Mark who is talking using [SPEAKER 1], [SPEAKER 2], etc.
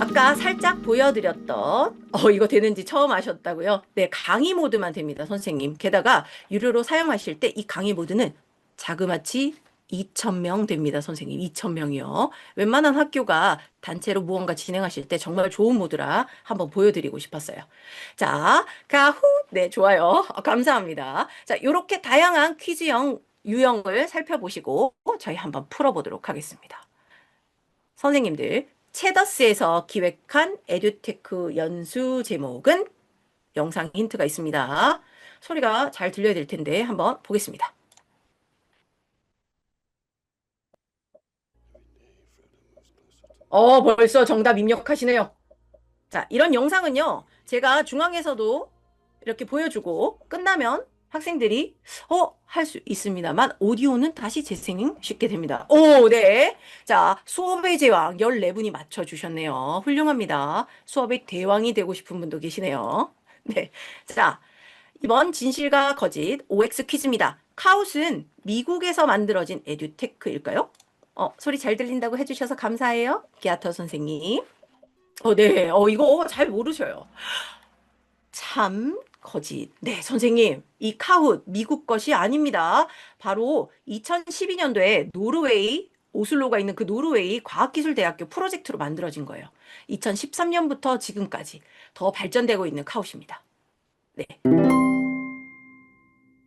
[SPEAKER 1] 아까 살짝 보여드렸던 어 이거 되는지 처음 아셨다고요? 네 강의 모드만 됩니다 선생님. 게다가 유료로 사용하실 때 이 강의 모드는 자그마치 2,000명 됩니다 선생님. 2,000명이요. 웬만한 학교가 단체로 무언가 진행하실 때 정말 좋은 모드라 한번 보여드리고 싶었어요. 자 가후! 네 좋아요. 어, 감사합니다. 자 요렇게 다양한 퀴즈형 유형을 살펴보시고 저희 한번 풀어보도록 하겠습니다. 선생님들 체더스에서 기획한 에듀테크 연수 제목은 영상 힌트가 있습니다. 소리가 잘 들려야 될 텐데 한번 보겠습니다. 어, 벌써 정답 입력하시네요. 자, 이런 영상은요, 제가 중앙에서도 이렇게 보여주고 끝나면 학생들이 어, 할 수 있습니다만 오디오는 다시 재생시게 됩니다. 오, 네. 자, 수업의 제왕 14분이 맞춰 주셨네요. 훌륭합니다. 수업의 대왕이 되고 싶은 분도 계시네요. 네. 자, 이번 진실과 거짓 OX 퀴즈입니다. 카웃은 미국에서 만들어진 에듀테크일까요? 어, 소리 잘 들린다고 해 주셔서 감사해요. 기아터 선생님. 어, 네. 어, 이거 잘 모르셔요. 참 거짓. 네, 선생님. 이 카훗 미국 것이 아닙니다. 바로 2012년도에 노르웨이 오슬로가 있는 그 노르웨이 과학기술대학교 프로젝트로 만들어진 거예요. 2013년부터 지금까지 더 발전되고 있는 카훗입니다. 네.